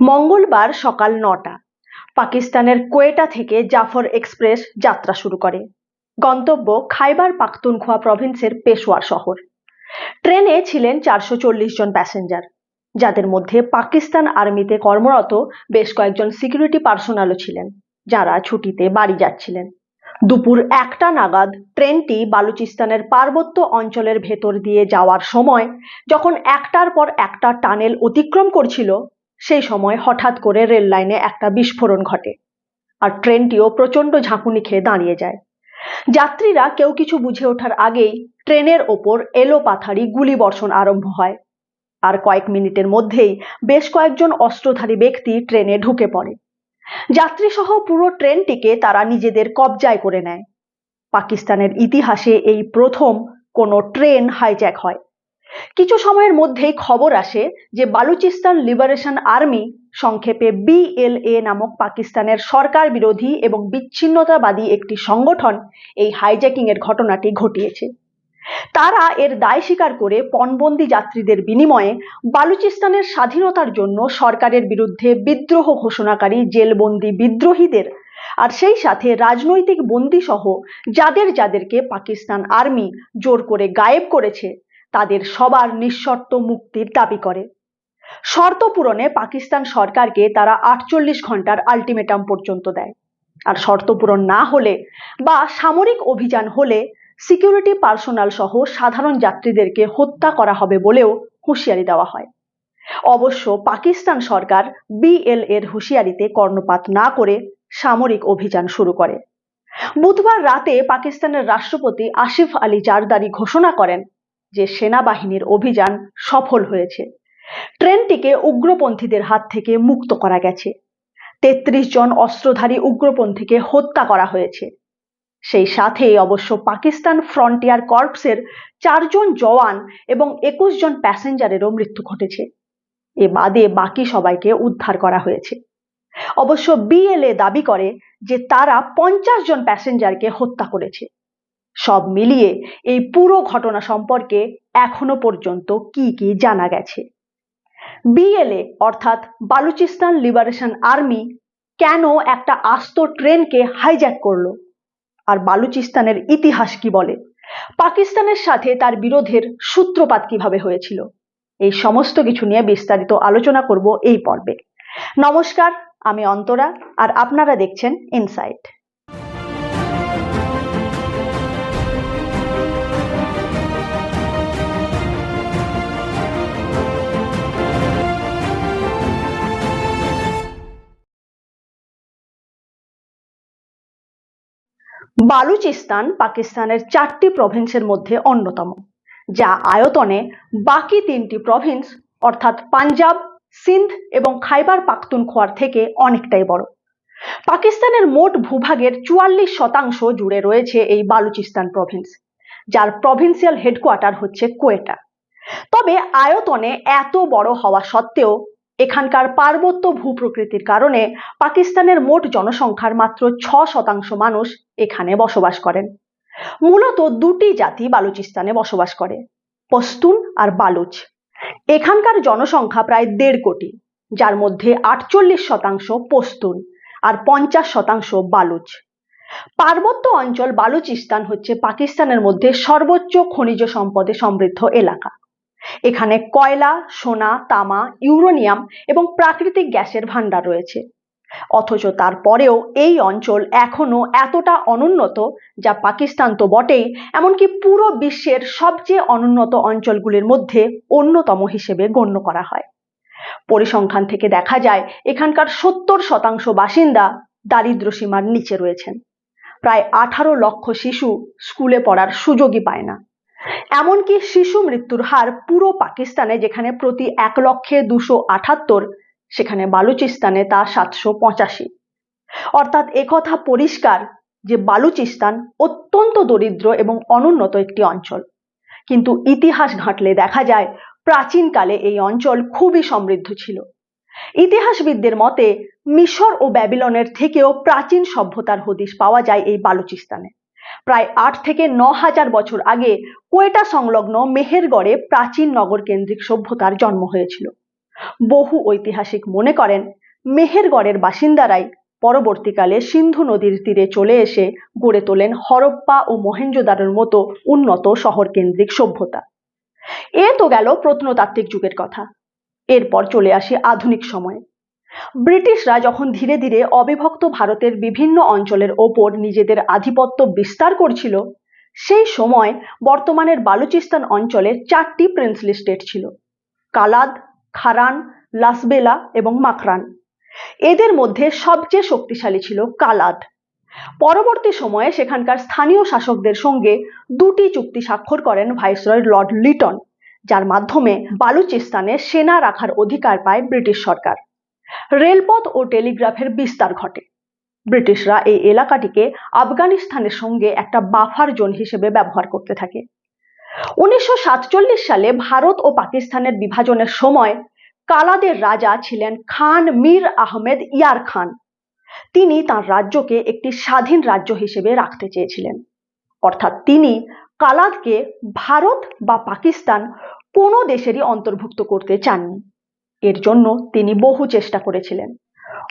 মঙ্গলবার সকাল নটা। পাকিস্তানের কোয়েটা থেকে জাফর এক্সপ্রেস যাত্রা শুরু করে। গন্তব্য খাইবার পাখতুনখোয়া প্রভিন্সের পেশোয়ার শহর। ট্রেনে ছিলেন চারশো চল্লিশ জন প্যাসেঞ্জার। যাদের মধ্যে পাকিস্তান আর্মিতে কর্মরত বেশ কয়েকজন সিকিউরিটি পার্সোনালও ছিলেন, যারা ছুটিতে বাড়ি যাচ্ছিলেন। দুপুর একটা নাগাদ ট্রেনটি বালুচিস্তানের পার্বত্য অঞ্চলের ভেতর দিয়ে যাওয়ার সময়, যখন একটার পর একটা টানেল অতিক্রম করছিল সেই সময় হঠাৎ করে রেল লাইনে একটা বিস্ফোরণ ঘটে আর ট্রেনটিও প্রচণ্ড ঝাঁকুনি খেয়ে দাঁড়িয়ে যায়। যাত্রীরা কেউ কিছু বুঝে ওঠার আগেই ট্রেনের ওপর এলো পাথারি গুলি বর্ষণ আরম্ভ হয় আর কয়েক মিনিটের মধ্যেই বেশ কয়েকজন অস্ত্রধারী ব্যক্তি ট্রেনে ঢুকে পড়ে। যাত্রীসহ পুরো ট্রেনটিকে তারা নিজেদের কবজায় করে নেয়। পাকিস্তানের ইতিহাসে এই প্রথম কোনো ট্রেন হাইজ্যাক হয়। কিছু সময়ের মধ্যেই খবর আসে যে বালুচিস্তান লিবারেশন আর্মি সংক্ষেপে বিএলএ নামক পাকিস্তানের সরকার বিরোধী এবং বিচ্ছিন্নতাবাদী একটি সংগঠন এই হাইজ্যাকিং এর ঘটনাটি ঘটিয়েছে। তারা এর দায় স্বীকার করে পণবন্দি যাত্রীদের বিনিময়ে বালুচিস্তানের স্বাধীনতার জন্য সরকারের বিরুদ্ধে বিদ্রোহ ঘোষণাকারী জেলবন্দি বিদ্রোহীদের আর সেই সাথে রাজনৈতিক বন্দী সহ যাদের যাদেরকে পাকিস্তান আর্মি জোর করে গায়েব করেছে তাদের সবার নিঃশর্ত মুক্তির দাবি করে। শর্ত পূরণে পাকিস্তান সরকারকে তারা আটচল্লিশ ঘণ্টার আলটিমেটাম পর্যন্ত দেয়। আর শর্ত পূরণ না হলে বা সামরিক অভিযান হলে সিকিউরিটি পার্সোনাল সহ সাধারণ যাত্রীদেরকে হত্যা করা হবে বলেও হুঁশিয়ারি দেওয়া হয়। অবশ্য পাকিস্তান সরকার বিএল এর হুঁশিয়ারিতে কর্ণপাত না করে সামরিক অভিযান শুরু করে। বুধবার রাতে পাকিস্তানের রাষ্ট্রপতি আসিফ আলী জারদারি ঘোষণা করেন যে সেনাবাহিনীর অভিযান সফল হয়েছে। ট্রেনটিকে উগ্রপন্থীদের হাত থেকে মুক্ত করা গেছে। তেত্রিশ জন অস্ত্রধারী উগ্রপন্থীকে হত্যা করা হয়েছে। সেই সাথে অবশ্য পাকিস্তান ফ্রন্টিয়ার কর্পসের চারজন জওয়ান এবং একুশ জন প্যাসেঞ্জারেরও মৃত্যু ঘটেছে। এ বাদে বাকি সবাইকে উদ্ধার করা হয়েছে। অবশ্য বিএলএ দাবি করে যে তারা পঞ্চাশ জন প্যাসেঞ্জারকে হত্যা করেছে। সব মিলিয়ে এই পুরো ঘটনা সম্পর্কে এখনও পর্যন্ত কি কি জানা গেছে? বিএলএ অর্থাৎ বালুচিস্তান লিবারেশন আর্মি, কেন একটা আস্ত ট্রেনকে হাইজ্যাক করল? আর বালুচিস্তানের ইতিহাস কি বলে? পাকিস্তানের সাথে তার বিরোধের সূত্রপাত কীভাবে হয়েছিল? এই সমস্ত কিছু নিয়ে বিস্তারিত আলোচনা করব এই পর্বে। নমস্কার, আমি অন্তরা, আর আপনারা দেখছেন ইনসাইট বালুচিস্তান পাকিস্তানের চারটি প্রভিন্সের মধ্যে অন্যতম, যা আয়তনে বাকি তিনটি প্রভিন্স অর্থাৎ পাঞ্জাব, সিন্ধ এবং খাইবার পাখতুনখোয়ার থেকে অনেকটাই বড়। পাকিস্তানের মোট ভূভাগের চুয়াল্লিশ শতাংশ জুড়ে রয়েছে এই বালুচিস্তান প্রভিন্স যার প্রভিন্সিয়াল হেডকোয়ার্টার হচ্ছে কোয়েটা। তবে আয়তনে এত বড় হওয়া সত্ত্বেও এখানকার পার্বত্য ভূপ্রকৃতির কারণে পাকিস্তানের মোট জনসংখ্যার মাত্র ছ শতাংশ মানুষ এখানে বসবাস করেন। মূলত দুটি জাতি বালুচিস্তানে বসবাস করে পস্তুন আর বালুচ। এখানকার জনসংখ্যা প্রায় দেড় কোটি, যার মধ্যে আটচল্লিশ শতাংশ পস্তুন আর পঞ্চাশ শতাংশ বালুচ। পার্বত্য অঞ্চল বালুচিস্তান হচ্ছে পাকিস্তানের মধ্যে সর্বোচ্চ খনিজ সম্পদে সমৃদ্ধ এলাকা। এখানে কয়লা, সোনা, তামা, ইউরোনিয়াম এবং প্রাকৃতিক গ্যাসের ভাণ্ডার রয়েছে। অথচ তারপরেও এই অঞ্চল এখনও এতটা অনুন্নত যা পাকিস্তান তো বটেই, এমনকি পুরো বিশ্বের সবচেয়ে অনুন্নত অঞ্চলগুলির মধ্যে অন্যতম হিসেবে গণ্য করা হয়। পরিসংখ্যান থেকে দেখা যায়, এখানকার সত্তর শতাংশ বাসিন্দা দারিদ্র সীমার নিচে রয়েছেন। প্রায় আঠারো লক্ষ শিশু স্কুলে পড়ার সুযোগই পায় না। এমনকি শিশু মৃত্যুর হার পুরো পাকিস্তানে যেখানে প্রতি এক লক্ষে দুশো আঠাত্তর, সেখানে বালুচিস্তানে তা সাতশো পঁচাশি। অর্থাৎ একথা পরিষ্কার যে বালুচিস্তান অত্যন্ত দরিদ্র এবং অনুন্নত একটি অঞ্চল। কিন্তু ইতিহাস ঘাঁটলে দেখা যায় প্রাচীনকালে এই অঞ্চল খুবই সমৃদ্ধ ছিল। ইতিহাসবিদদের মতে মিশর ও ব্যাবিলনের থেকেও প্রাচীন সভ্যতার হদিশ পাওয়া যায় এই বালুচিস্তানে। প্রায় আট থেকে ন হাজার বছর আগে কোয়েটা সংলগ্ন মেহেরগড়ে প্রাচীন নগর কেন্দ্রিক সভ্যতার জন্ম হয়েছিল। বহু ঐতিহাসিক মনে করেন, মেহেরগড়ের বাসিন্দারাই পরবর্তীকালে সিন্ধু নদীর তীরে চলে এসে গড়ে তোলেন হরপ্পা ও মহেঞ্জোদারোর মতো উন্নত শহর কেন্দ্রিক সভ্যতা। এ তো গেল প্রত্নতাত্ত্বিক যুগের কথা। এরপর চলে আসি আধুনিক সময়ে। ব্রিটিশরা যখন ধীরে ধীরে অবিভক্ত ভারতের বিভিন্ন অঞ্চলের ওপর নিজেদের আধিপত্য বিস্তার করছিল, সেই সময় বর্তমানের বালুচিস্তান অঞ্চলের চারটি প্রিন্সলি স্টেট ছিল, কালাদ, খারান, লাসবেলা এবং মাখরান। এদের মধ্যে সবচেয়ে শক্তিশালী ছিল কালাদ। পরবর্তী সময়ে সেখানকার স্থানীয় শাসকদের সঙ্গে দুটি চুক্তি স্বাক্ষর করেন ভাইসরয় লর্ড লিটন, যার মাধ্যমে বালুচিস্তানে সেনা রাখার অধিকার পায় ব্রিটিশ সরকার। রেলপথ ও টেলিগ্রাফের বিস্তার ঘটে। ব্রিটিশরা এই এলাকাটিকে আফগানিস্তানের সঙ্গে একটা বাফার জোন হিসেবে ব্যবহার করতে থাকে। উনিশশো সাতচল্লিশ সালে ভারত ও পাকিস্তানের বিভাজনের সময় কালাদের রাজা ছিলেন খান মীর আহমেদ ইয়ার খান। তিনি তার রাজ্যকে একটি স্বাধীন রাজ্য হিসেবে রাখতে চেয়েছিলেন। অর্থাৎ তিনি কালাদকে ভারত বা পাকিস্তান কোনো দেশেরই অন্তর্ভুক্ত করতে চাননি। এর জন্য তিনি বহু চেষ্টা করেছিলেন।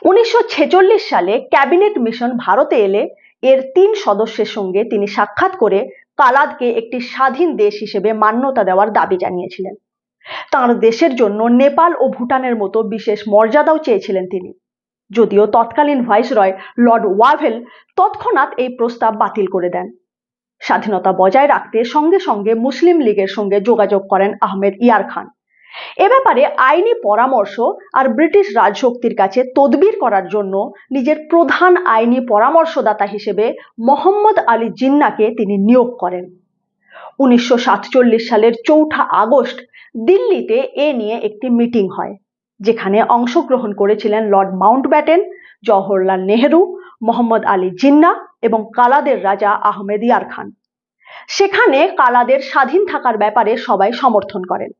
উনিশশো ছেচল্লিশ সালে ক্যাবিনেট মিশন ভারতে এলে এর তিন সদস্যের সঙ্গে তিনি সাক্ষাৎ করে কালাদকে একটি স্বাধীন দেশ হিসেবে মান্যতা দেওয়ার দাবি জানিয়েছিলেন। তাঁর দেশের জন্য নেপাল ও ভুটানের মতো বিশেষ মর্যাদাও চেয়েছিলেন তিনি। যদিও তৎকালীন ভাইসরয় লর্ড ওয়াভেল তৎক্ষণাৎ এই প্রস্তাব বাতিল করে দেন। স্বাধীনতা বজায় রাখতে সঙ্গে সঙ্গে মুসলিম লীগের সঙ্গে যোগাযোগ করেন আহমেদ ইয়ার খান। এ ব্যাপারে আইনি পরামর্শ আর ব্রিটিশ রাজশক্তির কাছে তদবির করার জন্য নিজের প্রধান আইনি পরামর্শদাতা হিসেবে মোহাম্মদ আলী জিন্নাকে তিনি নিয়োগ করেন। উনিশশো সাতচল্লিশ সালের চৌঠা আগস্ট দিল্লিতে এ নিয়ে একটি মিটিং হয়, যেখানে অংশগ্রহণ করেছিলেন Lord Mountbatten Jawaharlal Nehru, Mohammad Ali Jinnah এবং কালাদের রাজা আহমেদ ইয়ার খান। সেখানে কালাদের স্বাধীন থাকার ব্যাপারে সবাই সমর্থন করেন।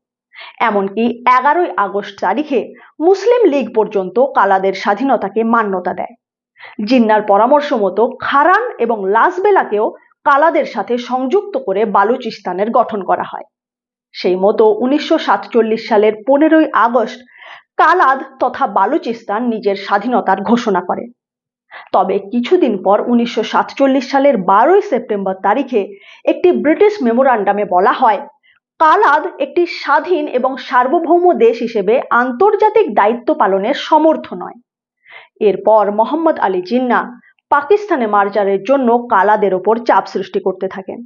এমনকি এগারোই আগস্ট তারিখে মুসলিম লীগ পর্যন্ত কালাদের স্বাধীনতাকে মান্যতা দেয়। জিন্নার পরামর্শ মতো খারান এবং লাসবেলাকেও কালাদের সাথে সংযুক্ত করে বালুচিস্তানের গঠন করা হয়। সেই মতো উনিশশো সাতচল্লিশ সালের পনেরোই আগস্ট কালাদ তথা বালুচিস্তান নিজের স্বাধীনতার ঘোষণা করে। তবে কিছুদিন পর উনিশশো সাতচল্লিশ সালের বারোই সেপ্টেম্বর তারিখে একটি ব্রিটিশ মেমোরান্ডামে বলা হয় কালাদ একটি স্বাধীন এবং সার্বভৌম দেশ হিসেবে আন্তর্জাতিক দায়িত্ব পালনের সমর্থ নয়। এরপর মোহাম্মদ আলী জিন্না পাকিস্তানে মার্জারের জন্য কালাদের ওপর চাপ সৃষ্টি করতে থাকেন।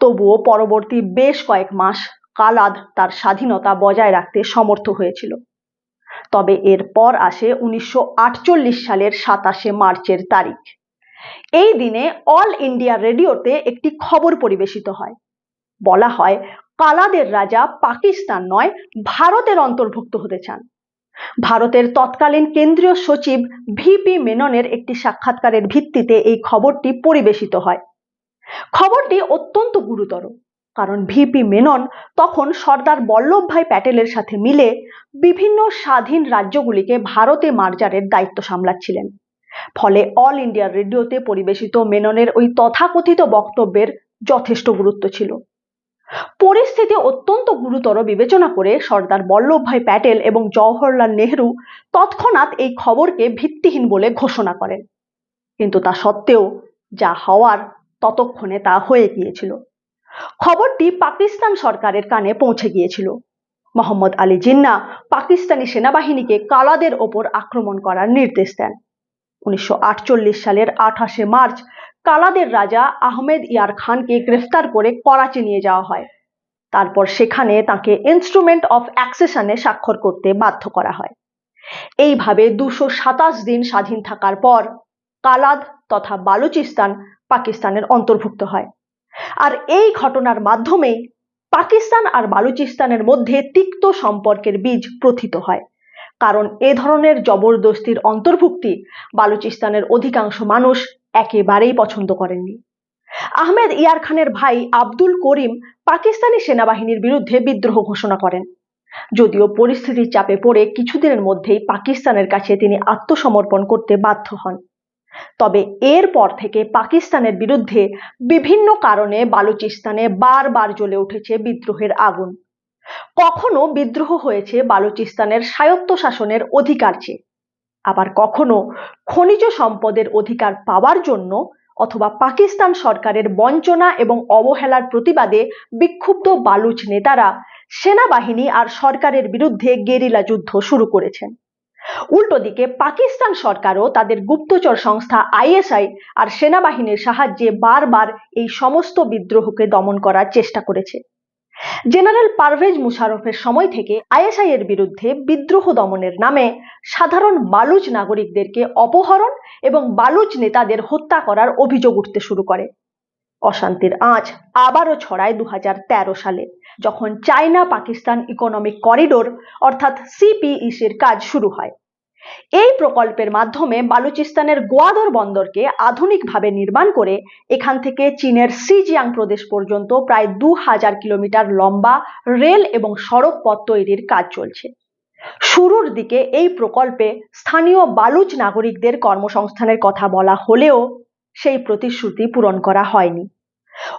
তবুও পরবর্তী বেশ কয়েক মাস কালাদ তার স্বাধীনতা বজায় রাখতে সমর্থ হয়েছিল। তবে এরপর আসে উনিশশো আটচল্লিশ সালের সাতাশে মার্চের তারিখ। এই দিনে অল ইন্ডিয়া রেডিওতে একটি খবর পরিবেশিত হয়। বলা হয় কালাদের রাজা পাকিস্তান নয়, ভারতের অন্তর্ভুক্ত হতে চান। ভারতের তৎকালীন কেন্দ্রীয় সচিব ভিপি মেননের একটি সাক্ষাৎকারের ভিত্তিতে এই খবরটি পরিবেশিত হয়। খবরটি অত্যন্ত গুরুতর, কারণ ভিপি মেনন তখন সর্দার বল্লভভাই প্যাটেলের সাথে মিলে বিভিন্ন স্বাধীন রাজ্যগুলিকে ভারতে মার্জারের দায়িত্ব সামলাচ্ছিলেন। ফলে অল ইন্ডিয়া রেডিওতে পরিবেশিত মেননের ওই তথাকথিত বক্তব্যের যথেষ্ট গুরুত্ব ছিল। পরিস্থিতি অত্যন্ত গুরুতর বিবেচনা করে সর্দার বল্লভভাই প্যাটেল এবং জওহরলাল নেহরু তৎক্ষণাৎ এই খবরকে ভিত্তিহীন বলে ঘোষণা করেন। কিন্তু তা সত্ত্বেও যা হওয়ার ততক্ষণে তা হয়ে গিয়েছিল। খবরটি পাকিস্তান সরকারের কানে পৌঁছে গিয়েছিল। মোহাম্মদ আলী জিন্না পাকিস্তানি সেনাবাহিনীকে কালাদের ওপর আক্রমণ করার নির্দেশ দেন। উনিশশো আটচল্লিশ সালের আঠাশে মার্চ কালাদের রাজা আহমেদ ইয়ার খানকে গ্রেফতার করে করাচি নিয়ে যাওয়া হয়। তারপর সেখানে তাকে ইনস্ট্রুমেন্ট অফ অ্যাক্সেশনে স্বাক্ষর করতে বাধ্য করা হয়। এইভাবে দুশো সাতাশ দিন স্বাধীন থাকার পর কালাদ তথা বালুচিস্তান পাকিস্তানের অন্তর্ভুক্ত হয়। আর এই ঘটনার মাধ্যমেই পাকিস্তান আর বালুচিস্তানের মধ্যে তিক্ত সম্পর্কের বীজ প্রথিত হয়। কারণ এ ধরনের জবরদস্তির অন্তর্ভুক্তি বালুচিস্তানের অধিকাংশ মানুষ একেবারেই পছন্দ করেননি। আহমেদ ইয়ার খানের ভাই আব্দুল করিম পাকিস্তানি সেনাবাহিনীর বিরুদ্ধে বিদ্রোহ ঘোষণা করেন। যদিও পরিস্থিতির চাপে পড়ে কিছুদিনের মধ্যেই পাকিস্তানের কাছে তিনি আত্মসমর্পণ করতে বাধ্য হন। তবে এরপর থেকে পাকিস্তানের বিরুদ্ধে বিভিন্ন কারণে বালুচিস্তানে বারবার জ্বলে উঠেছে বিদ্রোহের আগুন। কখনো বিদ্রোহ হয়েছে বালুচিস্তানের স্বায়ত্তশাসনের অধিকার চেয়ে। আবার কখনো খনিজ সম্পদের অধিকার পাওয়ার জন্য অথবা পাকিস্তান সরকারের বঞ্চনা এবং অবহেলার প্রতিবাদে বিক্ষুব্ধ বালুচ নেতারা সেনাবাহিনী আর সরকারের বিরুদ্ধে গেরিলা যুদ্ধ শুরু করেছেন। উল্টো দিকে পাকিস্তান সরকারও তাদের গুপ্তচর সংস্থা আইএসআই আর সেনাবাহিনীর সাহায্যে বারবার এই সমস্ত বিদ্রোহকে দমন করার চেষ্টা করেছে। জেনারেল পারভেজ মুশারফের সময় থেকে আইএসআই এর বিরুদ্ধে বিদ্রোহ দমনের নামে সাধারণ বালুচ নাগরিকদেরকে অপহরণ এবং বালুচ নেতাদের হত্যা করার অভিযোগ উঠতে শুরু করে। অশান্তির আঁচ আবারও ছড়ায় দু হাজার তেরো সালে, যখন চায়না পাকিস্তান ইকোনমিক করিডোর অর্থাৎ সিপিইসির কাজ শুরু হয়। এই প্রকল্পের মাধ্যমে বালুচিস্তানের গোয়াদর বন্দরকে আধুনিকভাবে নির্মাণ করে এখান থেকে চীনের সিজিয়াং প্রদেশ পর্যন্ত প্রায় দু হাজার কিলোমিটার লম্বা রেল এবং সড়ক পথ তৈরির কাজ চলছে। শুরুর দিকে এই প্রকল্পে স্থানীয় বালুচ নাগরিকদের কর্মসংস্থানের কথা বলা হলেও সেই প্রতিশ্রুতি পূরণ করা হয়নি।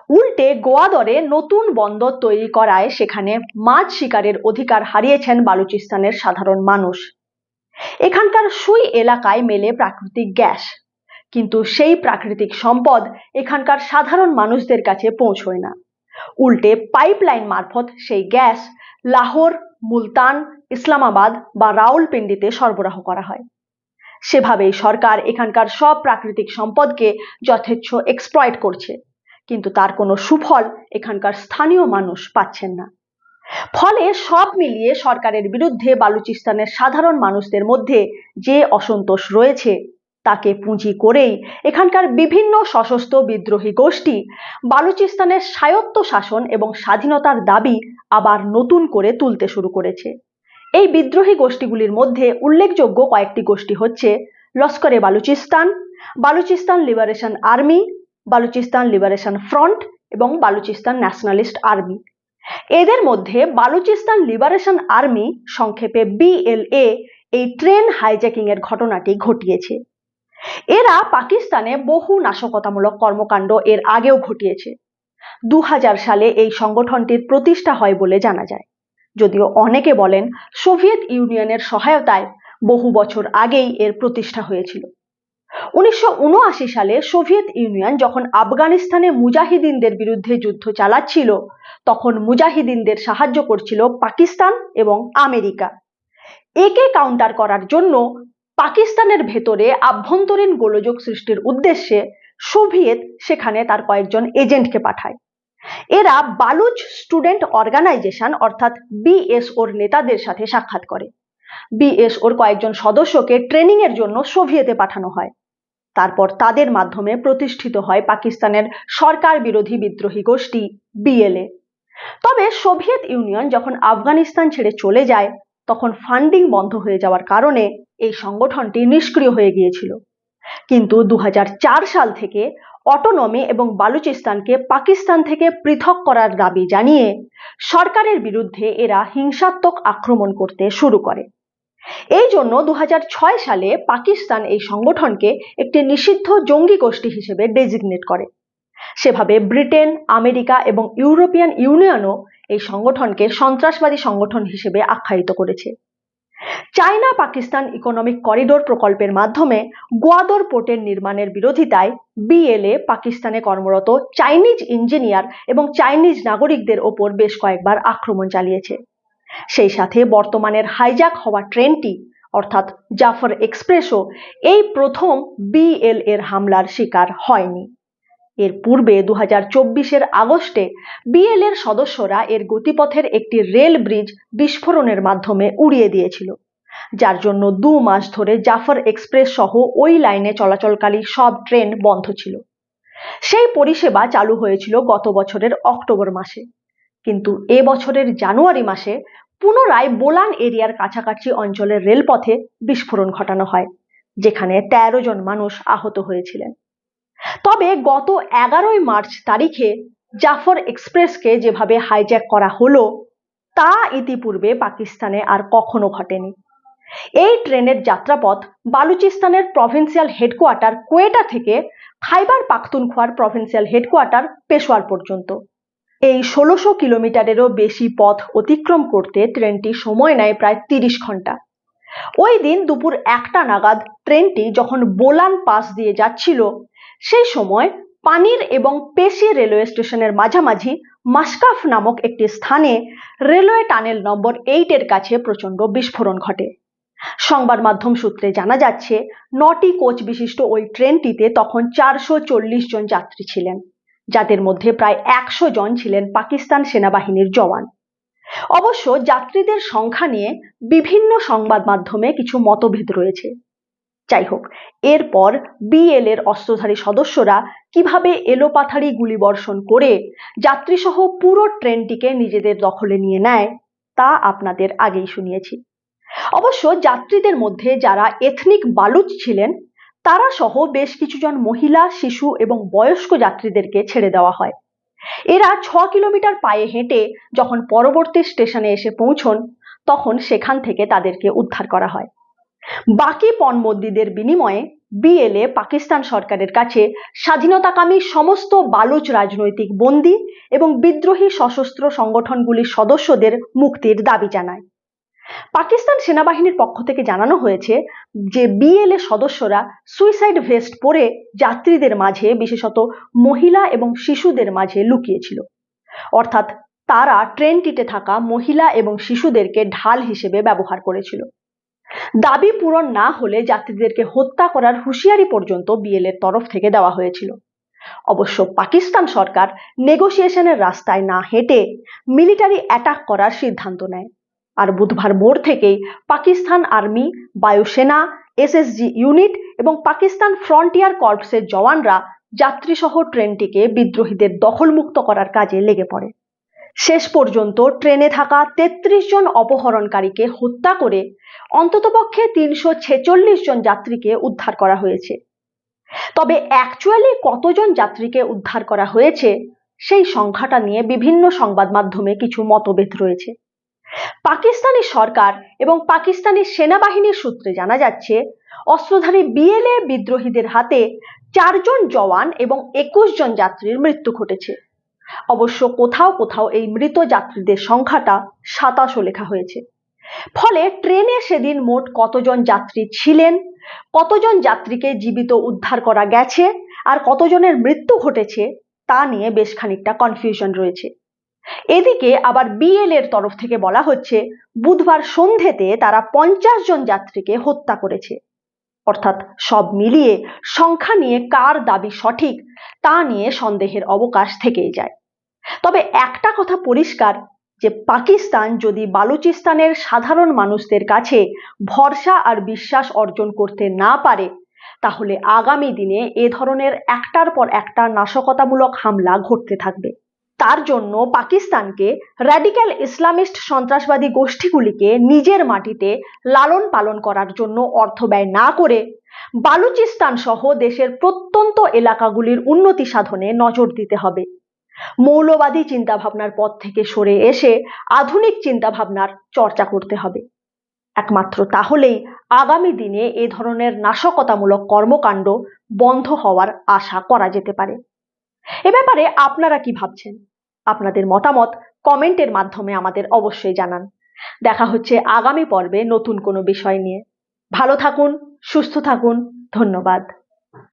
উল্টে গোয়াদরে নতুন বন্দর তৈরি করায় সেখানে মাছ শিকারের অধিকার হারিয়েছেন বালুচিস্তানের সাধারণ মানুষ। এখানকার সুই এলাকায় মেলে প্রাকৃতিক গ্যাস। কিন্তু সেই প্রাকৃতিক সম্পদ এখানকার সাধারণ মানুষদের কাছে পৌঁছয় না। উল্টে পাইপলাইন মারফত সেই গ্যাস লাহোর, মুলতান, ইসলামাবাদ বা রাউলপিন্ডিতে সরবরাহ করা হয়। সেভাবেই সরকার এখানকার সব প্রাকৃতিক সম্পদকে যথেচ্ছ এক্সপ্লয়েট করছে। কিন্তু তার কোনো সুফল এখানকার স্থানীয় মানুষ পাচ্ছেন না। ফলে সব মিলিয়ে সরকারের বিরুদ্ধে বালুচিস্তানের সাধারণ মানুষদের মধ্যে যে অসন্তোষ রয়েছে, তাকে পুঁজি করেই এখানকার বিভিন্ন সশস্ত্র বিদ্রোহী গোষ্ঠী বালুচিস্তানের স্বায়ত্ত শাসন এবং স্বাধীনতার দাবি আবার নতুন করে তুলতে শুরু করেছে। এই বিদ্রোহী গোষ্ঠীগুলির মধ্যে উল্লেখযোগ্য কয়েকটি গোষ্ঠী হচ্ছে লস্করে Balochistan Balochistan liberation army, Balochistan liberation front এবং বালুচিস্তান ন্যাশনালিস্ট আর্মি। এদের মধ্যে বালুচিস্তান লিবারেশন আর্মি সংক্ষেপে বিএলএ এই ট্রেন হাইজ্যাকিং এর ঘটনাটি ঘটিয়েছে। এরা পাকিস্তানে বহু নাশকতামূলক কর্মকাণ্ড এর আগেও ঘটিয়েছে। দু হাজার সালে এই সংগঠনটির প্রতিষ্ঠা হয় বলে জানা যায়। যদিও অনেকে বলেন সোভিয়েত ইউনিয়নের সহায়তায় বহু বছর আগেই এর প্রতিষ্ঠা হয়েছিল। উনিশশো উনআশি সালে সোভিয়েত ইউনিয়ন যখন আফগানিস্তানে মুজাহিদিনদের বিরুদ্ধে যুদ্ধ চালাচ্ছিল, তখন মুজাহিদিনদের সাহায্য করছিল পাকিস্তান এবং আমেরিকা। একে কাউন্টার করার জন্য পাকিস্তানের ভেতরে আভ্যন্তরীণ গোলযোগ সৃষ্টির উদ্দেশ্যে সোভিয়েত সেখানে তার কয়েকজন এজেন্টকে পাঠায়। এরা বালুচ স্টুডেন্ট অর্গানাইজেশন অর্থাৎ বিএসওর নেতাদের সাথে সাক্ষাৎ করে। বিএসওর কয়েকজন সদস্যকে ট্রেনিং এর জন্য সোভিয়েতে পাঠানো হয়। তারপর তাদের মাধ্যমে প্রতিষ্ঠিত হয় পাকিস্তানের সরকার বিরোধী বিদ্রোহী গোষ্ঠী বিএলএ তবে সোভিয়েত ইউনিয়ন যখন আফগানিস্তান ছেড়ে চলে যায়, তখন ফান্ডিং বন্ধ হয়ে যাওয়ার কারণে এই সংগঠনটি নিষ্ক্রিয় হয়ে গিয়েছিল। কিন্তু দু হাজার চার সাল থেকে অটোনমি এবং বালুচিস্তানকে পাকিস্তান থেকে পৃথক করার দাবি জানিয়ে সরকারের বিরুদ্ধে এরা হিংসাত্মক আক্রমণ করতে শুরু করে। এই জন্য দু হাজার ছয় সালে পাকিস্তান এই সংগঠনকে একটি নিষিদ্ধ জঙ্গি গোষ্ঠী হিসেবে ডেজিগনেট করে। সেভাবে ব্রিটেন, আমেরিকা এবং ইউরোপিয়ান ইউনিয়নও এই সংগঠনকে সন্ত্রাসবাদী সংগঠন হিসেবে আখ্যায়িত করেছে। চায়না পাকিস্তান ইকোনমিক করিডোর প্রকল্পের মাধ্যমে গোয়াদর পোর্টের নির্মাণের বিরোধিতায় বিএলএ পাকিস্তানে কর্মরত চাইনিজ ইঞ্জিনিয়ার এবং চাইনিজ নাগরিকদের ওপর বেশ কয়েকবার আক্রমণ চালিয়েছে। সেই সাথে বর্তমানের হাইজ্যাক হওয়া ট্রেনটি, অর্থাৎ জাফর এক্সপ্রেসও এই প্রথম বিএল এর হামলার শিকার হয়নি। এর পূর্বে দু হাজার আগস্টে বিএল এর সদস্যরা এর গতিপথের একটি রেল ব্রিজ বিস্ফোরণের মাধ্যমে উড়িয়ে দিয়েছিল, যার জন্য দু মাস ধরে জাফর এক্সপ্রেস সহ ওই লাইনে চলাচলকারী সব ট্রেন বন্ধ ছিল। সেই পরিষেবা চালু হয়েছিল গত বছরের অক্টোবর মাসে। কিন্তু এ বছরের জানুয়ারি মাসে পুনরায় বোলান এরিয়ার কাছাকাছি অঞ্চলের রেলপথে বিস্ফোরণ ঘটানো হয়, যেখানে ১৩ জন মানুষ আহত হয়েছিলেন। তবে গত এগারোই মার্চ তারিখে জাফর এক্সপ্রেসকে যেভাবে হাইজ্যাক করা হলো, তা ইতিপূর্বে পাকিস্তানে আর কখনো ঘটেনি। এই ট্রেনের যাত্রাপথ বালুচিস্তানের প্রভিন্সিয়াল হেডকোয়ার্টার কোয়েটা থেকে খাইবার পাখতুনখোয়ার প্রভিন্সিয়াল হেডকোয়ার্টার পেশোয়ার পর্যন্ত। এই ষোলোশো কিলোমিটারেরও বেশি পথ অতিক্রম করতে ট্রেনটি সময় নেয় প্রায় তিরিশ ঘণ্টা। ওই দিন দুপুর একটা নাগাদ ট্রেনটি যখন বোলান পাস দিয়ে যাচ্ছিল, সেই সময় পানির এবং পেশি রেলওয়ে স্টেশনের মাঝামাঝি মাসকাফ নামক একটি স্থানে রেলওয়ে টানেল নম্বর এইটের কাছে প্রচণ্ড বিস্ফোরণ ঘটে। সংবাদ মাধ্যম সূত্রে জানা যাচ্ছে, নটি কোচ বিশিষ্ট ওই ট্রেনটিতে তখন চারশো চল্লিশ জন যাত্রী ছিলেন। যাদের মধ্যে প্রায় একশো জন ছিলেন পাকিস্তান সেনাবাহিনীর জওয়ান। অবশ্য যাত্রীদের সংখ্যা নিয়ে বিভিন্ন সংবাদ মাধ্যমে কিছু মতভেদ রয়েছে। যাই হোক, এরপর বিএল এর অস্ত্রধারী সদস্যরা কীভাবে এলোপাথারি গুলিবর্ষণ করে যাত্রীসহ পুরো ট্রেনটিকে নিজেদের দখলে নিয়ে নেয়, তা আপনাদের আগেই শুনিয়েছি। অবশ্য যাত্রীদের মধ্যে যারা এথনিক বালুচ ছিলেন তারা সহ বেশ কিছুজন মহিলা, শিশু এবং বয়স্ক যাত্রীদেরকে ছেড়ে দেওয়া হয়। এরা ছ কিলোমিটার পায়ে হেঁটে যখন পরবর্তী স্টেশনে এসে পৌঁছন, তখন সেখান থেকে তাদেরকে উদ্ধার করা হয়। বাকি পণবন্দীদের বিনিময়ে বিএলএ, পাকিস্তান সরকারের কাছে স্বাধীনতাকামী সমস্ত বালুচ রাজনৈতিক বন্দী এবং বিদ্রোহী সশস্ত্র সংগঠনগুলির সদস্যদের মুক্তির দাবি জানায়। পাকিস্তান সেনাবাহিনীর পক্ষ থেকে জানানো হয়েছে যে বিএলএ সদস্যরা সুইসাইড ভেস্ট পরে যাত্রীদের মাঝে, বিশেষত মহিলা এবং শিশুদের মাঝে লুকিয়েছিল। অর্থাৎ তারা ট্রেনটিতে থাকা মহিলা এবং শিশুদেরকে ঢাল হিসেবে ব্যবহার করেছিল। দাবি পূরণ না হলে যাত্রীদেরকে হত্যা করার হুঁশিয়ারি পর্যন্ত বিএলের তরফ থেকে দেওয়া হয়েছিল। অবশ্য পাকিস্তান সরকার নেগোসিয়েশনের রাস্তায় না হেঁটে মিলিটারি অ্যাটাক করার সিদ্ধান্ত নেয়। আর বুধবার ভোর থেকেই পাকিস্তান আর্মি, বায়ুসেনা, এসএসজি ইউনিট এবং পাকিস্তান ফ্রন্টিয়ার কর্পসের জওয়ানরা যাত্রীসহ ট্রেনটিকে বিদ্রোহীদের দখলমুক্ত করার কাজে লেগে পড়ে। শেষ পর্যন্ত ট্রেনে থাকা তেত্রিশ জন অপহরণকারীকে হত্যা করে অন্ততপক্ষে তিনশো ছেচল্লিশ জন যাত্রীকে উদ্ধার করা হয়েছে। তবে অ্যাকচুয়ালি কতজন যাত্রীকে উদ্ধার করা হয়েছে, সেই সংখ্যাটা নিয়ে বিভিন্ন সংবাদ মাধ্যমে কিছু মতভেদ রয়েছে। পাকিস্তানি সরকার এবং পাকিস্তানি সেনাবাহিনীর সূত্রে জানা যাচ্ছে, অস্ত্রধারী বিএলএ বিদ্রোহীদের হাতে চারজন জওয়ান এবং একুশ জন যাত্রীর মৃত্যু ঘটেছে। অবশ্য কোথাও কোথাও এই মৃত যাত্রীদের সংখ্যাটা সাতাশও লেখা হয়েছে। ফলে ট্রেনে সেদিন মোট কতজন যাত্রী ছিলেন, কতজন যাত্রীকে জীবিত উদ্ধার করা গেছে, আর কতজনের মৃত্যু ঘটেছে, তা নিয়ে বেশ খানিকটা কনফিউশন রয়েছে। এদিকে আবার বিএল এর তরফ থেকে বলা হচ্ছে, বুধবার সন্ধেতে তারা পঞ্চাশ জন যাত্রীকে হত্যা করেছে। অর্থাৎ সব মিলিয়ে সংখ্যা নিয়ে কার দাবি সঠিক, তা নিয়ে সন্দেহের অবকাশ থেকেই যায়। তবে একটা কথা পরিষ্কার, যে পাকিস্তান যদি বালুচিস্তানের সাধারণ মানুষদের কাছে ভরসা আর বিশ্বাস অর্জন করতে না পারে, তাহলে আগামী দিনে এ ধরনের একটার পর একটা নাশকতামূলক হামলা ঘটতে থাকবে। তার জন্য পাকিস্তানকে র্যাডিক্যাল ইসলামিস্ট সন্ত্রাসবাদী গোষ্ঠীগুলিকে নিজের মাটিতে লালন পালন করার জন্য অর্থ ব্যয় না করে বালুচিস্তান সহ দেশের প্রত্যন্ত এলাকাগুলির উন্নতি সাধনে নজর দিতে হবে। মৌলবাদী চিন্তাভাবনার পথ থেকে সরে এসে আধুনিক চিন্তাভাবনার চর্চা করতে হবে। একমাত্র তাহলেই আগামী দিনে এ ধরনের নাশকতামূলক কর্মকাণ্ড বন্ধ হওয়ার আশা করা যেতে পারে। এ ব্যাপারে আপনারা কি ভাবছেন? আপনাদের মতামত কমেন্টের মাধ্যমে আমাদের অবশ্যই জানান। দেখা হচ্ছে আগামী পর্বে নতুন কোনো বিষয় নিয়ে। ভালো থাকুন, সুস্থ থাকুন, ধন্যবাদ।